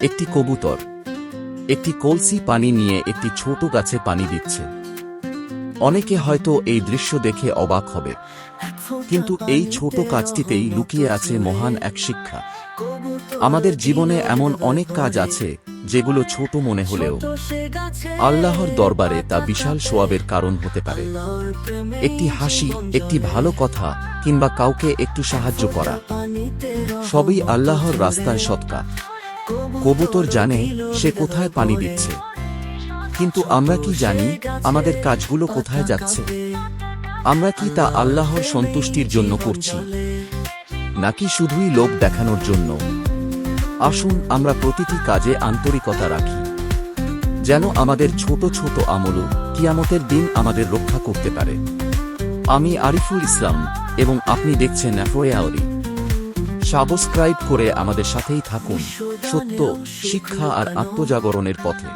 একটি কবুতর, একটি কলসি পানি নিয়ে একটি ছোট গাছে পানি দিচ্ছে। অনেকে হয়তো এই দৃশ্য দেখে অবাক হবে। কিন্তু এই ছোট কাজটিতেই লুকিয়ে আছে মহান এক শিক্ষা। আমাদের জীবনে এমন অনেক কাজ আছে, যেগুলো ছোট মনে হলেও আল্লাহর দরবারে তা বিশাল সোয়াবের কারণ হতে পারে। একটি হাসি, একটি ভালো কথা, কিংবা কাউকে একটু সাহায্য করা, সবই আল্লাহর রাস্তায় সৎকা। কবুতর জানে সে কোথায় পানি দিচ্ছে। কিন্তু আমরা কি জানি আমাদের কাজগুলো কোথায় যাচ্ছে? আমরা কি তা আল্লাহর সন্তুষ্টির জন্য করছি? নাকি শুধুই লোভ দেখানোর জন্য? আসুন আমরা প্রতিটি কাজে আন্তরিকতা রাখি। যেন আমাদের ছোট ছোট আমলও কিয়ামতের দিন আমাদের রক্ষা করতে পারে। আমি আরিফুল ইসলাম এবং আপনি দেখছেন অ্যাফোয়ারি সাবস্ক্রাইব করে আমাদের সাথেই থাকুন। সত্য শিক্ষা আর আত্মজাগরণের পথে।